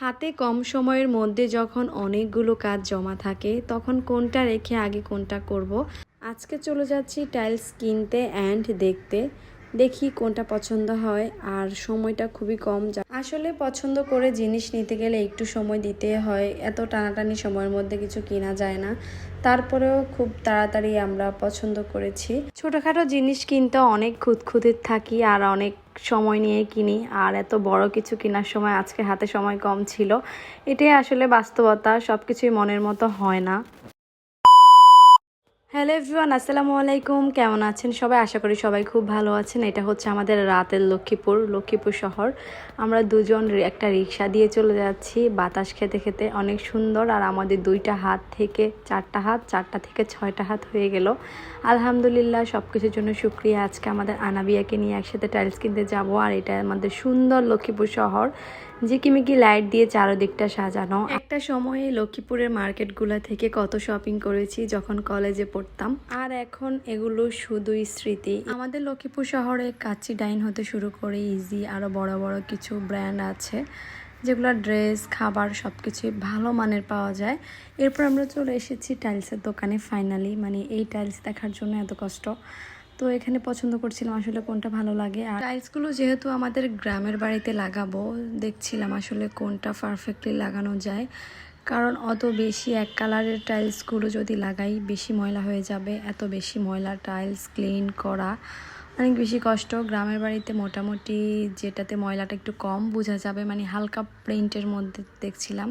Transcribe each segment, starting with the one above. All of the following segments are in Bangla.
হাতে কম সময়ের মধ্যে যখন অনেকগুলো কাজ জমা থাকে, তখন কোনটা রেখে আগে কোনটা করব। আজকে চলে যাচ্ছি টাইলস কিনতে অ্যান্ড দেখতে। দেখি কোনটা পছন্দ হয় আর সময়টা খুবই কম যা- আসলে পছন্দ করে জিনিস নিতে গেলে একটু সময় দিতে হয়। এত টানাটানি সময়ের মধ্যে কিছু কেনা যায় না। তারপরেও খুব তাড়াতাড়ি আমরা পছন্দ করেছি। ছোটোখাটো জিনিস কিনতে অনেক খুঁতখুঁতে থাকি আর অনেক সময় নিয়ে কিনি, আর এত বড় কিছু কেনার সময়, আজকে হাতে সময় কম ছিল। এটাই আসলে বাস্তবতা সব কিছুই মনের মতো হয় না। হ্যালো এভরিওয়ান, আসসালামু আলাইকুম। কেমন আছেন সবাই? আশা করি সবাই খুব ভালো আছেন। এটা হচ্ছে আমাদের রাতের লক্ষ্মীপুর লক্ষ্মীপুর শহর। আমরা দুজন একটা রিক্সা দিয়ে চলে যাচ্ছি। বাতাস খেতে খেতে অনেক সুন্দর। আর আমাদের দুইটা হাত থেকে চারটা হাত, চারটা থেকে ছয়টা হাত হয়ে গেল। আলহামদুলিল্লাহ সব কিছুর জন্য শুক্রিয়া। আজকে আমাদের আনাবিয়াকে নিয়ে একসাথে টাইলস কিনতে যাব। আর এটা আমাদের সুন্দর লক্ষ্মীপুর শহর। ঝিকিমিকি লাইট দিয়ে চারদিকটা সাজানো। একটা সময়ে লক্ষ্মীপুরের মার্কেটগুলো থেকে কত শপিং করেছি যখন কলেজে পড়তাম। আর এখন এগুলো শুধুই স্মৃতি। আমাদের লক্ষ্মীপুর শহরে কাচ্চি ডাইন হতে শুরু করে ইজি আরও বড় বড় কিছু ব্র্যান্ড আছে, যেগুলো ড্রেস, খাবার সব কিছুই ভালো মানের পাওয়া যায়। এরপর আমরা চলে এসেছি টাইলসের দোকানে ফাইনালি। মানে এই টাইলস দেখার জন্য এত কষ্ট। তো এখানে পছন্দ করছিলাম আসলে কোনটা ভালো লাগে। আর টাইলসগুলো যেহেতু আমাদের গ্রামের বাড়িতে লাগাবো, দেখছিলাম আসলে কোনটা পারফেক্টলি লাগানো যায়। কারণ অত বেশি এক কালারের টাইলসগুলো যদি লাগাই, বেশি ময়লা হয়ে যাবে, এত বেশি ময়লা, টাইলস ক্লিন করা অনেক বেশি কষ্ট। গ্রামের বাড়িতে মোটামুটি যেটাতে ময়লাটা একটু কম বোঝা যাবে মানে হালকা প্রিন্টের মধ্যে দেখছিলাম।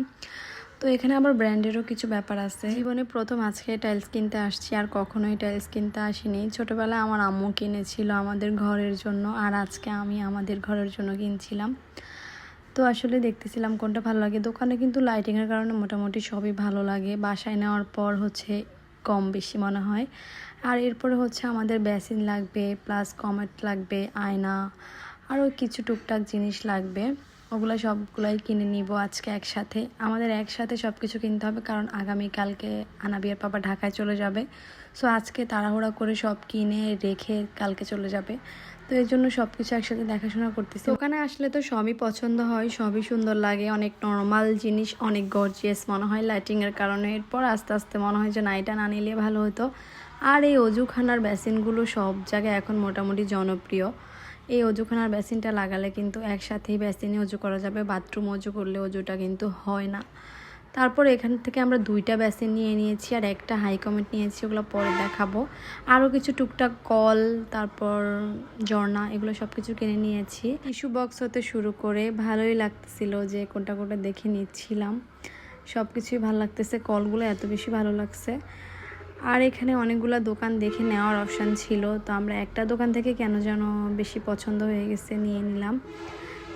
তো এখানে আবার ব্র্যান্ডেরও কিছু ব্যাপার আছে। জীবনে প্রথম আজকে টাইলস কিনতে আসছি, আর কখনোই টাইলস কিনতে আসিনি। ছোটোবেলায় আমার আম্মু কিনেছিল আমাদের ঘরের জন্য, আর আজকে আমি আমাদের ঘরের জন্য কিনছিলাম। তো আসলে দেখতেছিলাম কোনটা ভালো লাগে। দোকানে কিন্তু লাইটিংয়ের কারণে মোটামুটি সবই ভালো লাগে। বাসায় নেওয়ার পর হচ্ছে কম বেশি মনে হয়। আর এরপরে হচ্ছে আমাদের বেসিন লাগবে প্লাস কমেট লাগবে, আয়না, আরও কিছু টুকটাক জিনিস লাগবে। ওগুলো সবগুলাই কিনে নিব আজকে একসাথে। আমাদের একসাথে সব কিছু কিনতে হবে, কারণ আগামীকালকে আনাবিয়ার পাপা ঢাকায় চলে যাবে। সো আজকে তাড়াহুড়া করে সব কিনে রেখে কালকে চলে যাবে। তো এর জন্য সব কিছু একসাথে দেখাশোনা করতেছি। ওখানে আসলে তো সবই পছন্দ হয়, সবই সুন্দর লাগে, অনেক নর্মাল জিনিস, অনেক গর্জিয়াস মনে হয় লাইটিংয়ের কারণে। এরপর আস্তে আস্তে মনে হয় যে না, এটা না নিলে ভালো হতো। আর এই অজুখানার বেসিনগুলো সব জায়গায় এখন মোটামুটি জনপ্রিয়। এই অজুখানার বেসিনটা লাগালে কিন্তু একসাথেই বেসিনে অজু করা যাবে, বাথরুম অজু করলে অজুটা কিন্তু হয় না। তারপর এখান থেকে আমরা দুইটা বেসিন নিয়ে নিয়েছি আর একটা হাই কমেন্ট নিয়েছি, ওগুলো পরে দেখাবো। আরও কিছু টুকটাক কল, তারপর ঝর্ণা, এগুলো সব কিছু কিনে নিয়েছি। টিস্যু বক্স হতে শুরু করে ভালোই লাগতেছিল যে কোনটা কোনটা দেখে নিচ্ছিলাম। সব কিছুই ভালো লাগতেছে, কলগুলো এত বেশি ভালো লাগছে। আর এখানে অনেকগুলো দোকান দেখে নেওয়ার অপশান ছিল। তো আমরা একটা দোকান থেকে কেন যেন বেশি পছন্দ হয়ে গেছে নিয়ে নিলাম।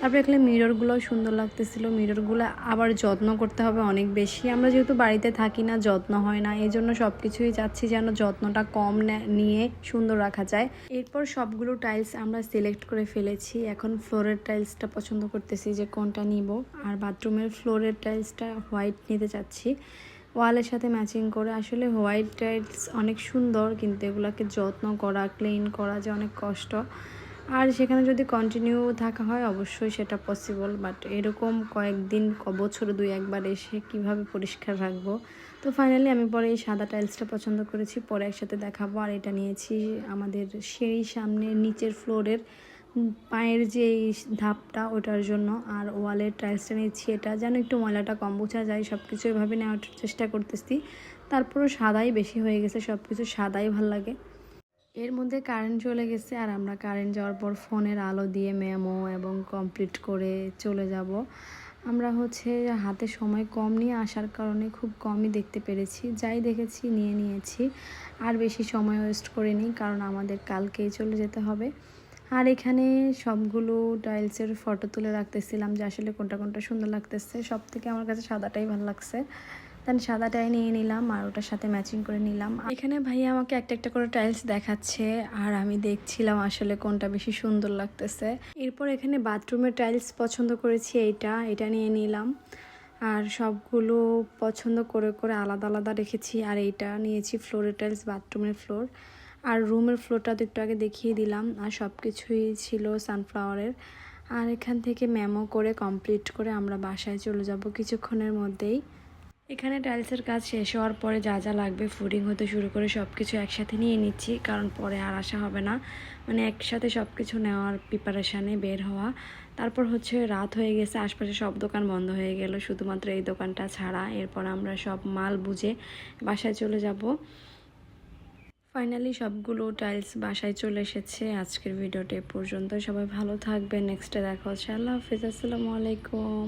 তারপরে এখানে মিররগুলো সুন্দর লাগতেছিল। মিররগুলো আবার যত্ন করতে হবে অনেক বেশি। আমরা যেহেতু বাড়িতে থাকি না, যত্ন হয় না এই জন্য সব কিছুই চাচ্ছি যেন যত্নটা কম নিয়ে সুন্দর রাখা যায়। এরপর সবগুলো টাইলস আমরা সিলেক্ট করে ফেলেছি। এখন ফ্লোরের টাইলসটা পছন্দ করতেছি যে কোনটা নিব। আর বাথরুমের ফ্লোরের টাইলসটা হোয়াইট নিতে চাচ্ছি। ওয়ালের সাথে ম্যাচিং করে, আসলে হোয়াইট টাইলস অনেক সুন্দর, কিন্তু এগুলোকে যত্ন করা, ক্লিন করা যে অনেক কষ্ট। আর সেখানে যদি কন্টিনিউ থাকা হয়, অবশ্যই সেটা পসিবল বাট এরকম কয়েকদিন, ক বছর দুই একবার এসে কীভাবে পরিষ্কার রাখব? তো ফাইনালি আমি পরে এই সাদা টাইলসটা পছন্দ করেছি, পরে একসাথে দেখাবো। আর এটা নিয়েছি আমাদের সেই সামনে, নিচের ফ্লোরের পায়ের যে ধাপটা, ওটার জন্য আর ওয়ালের টাইলসটা নিচ্ছি এটা, যেন একটু ময়লাটা কম বোঝা যায় সব কিছু এভাবে নেওয়ার চেষ্টা করতেছি। তারপরও সাদাই বেশি হয়ে গেছে সব কিছু সাদাই ভালো লাগে। এর মধ্যে কারেন্ট চলে গেছে আর আমরা কারেন্ট যাওয়ার পর ফোনের আলো দিয়ে মেমো এবং কমপ্লিট করে চলে যাব। আমরা হচ্ছে হাতে সময় কম নিয়ে আসার কারণে খুব কমই দেখতে পেরেছি, যাই দেখেছি নিয়ে নিয়েছি। আর বেশি সময় ওয়েস্ট করিনি, কারণ আমাদের কালকেই চলে যেতে হবে। আর এখানে সবগুলো টাইলসের ফটো তুলে রাখতেছিলাম যে আসলে কোনটা কোনটা সুন্দর লাগতেছে। সব থেকে আমার কাছে সাদাটাই ভালো লাগছে। দেন সাদাটাই নিয়ে নিলাম আর ওটার সাথে ম্যাচিং করে নিলাম। এখানে ভাইয়া আমাকে একটা একটা করে টাইলস দেখাচ্ছে আর আমি দেখছিলাম আসলে কোনটা বেশি সুন্দর লাগতেছে। এরপর এখানে বাথরুমের টাইলস পছন্দ করেছি এইটা, এটা নিয়ে নিলাম। আর সবগুলো পছন্দ করে করে আলাদা আলাদা রেখেছি। আর এইটা নিয়েছি ফ্লোরের টাইলস বাথরুমের ফ্লোর আর রুমের ফ্লোরটা তো একটু আগে দেখিয়ে দিলাম, আর সব কিছুই ছিল সানফ্লাওয়ারের আর এখান থেকে মেমো করে কমপ্লিট করে আমরা বাসায় চলে যাব কিছুক্ষণের মধ্যেই। এখানে টাইলসের কাজ শেষ হওয়ার পরে যা যা লাগবে ফুডিং হতে শুরু করে সব কিছু একসাথে নিয়ে নিচ্ছি, কারণ পরে আর আসা হবে না। মানে একসাথে সব কিছু নেওয়ার প্রিপারেশানে বের হওয়া। তারপর হচ্ছে রাত হয়ে গেছে, আশপাশে সব দোকান বন্ধ হয়ে গেল, শুধুমাত্র এই দোকানটা ছাড়া। এরপর আমরা সব মাল বুঝে বাসায় চলে যাব। ফাইনালি সবগুলো টাইলস বাসায় চলে এসেছে। আজকের ভিডিওটা পর্যন্ত। সবাই ভালো থাকবে নেক্সটে দেখা হচ্ছে। আল্লাহ হাফিজ। আসসালামু আলাইকুম।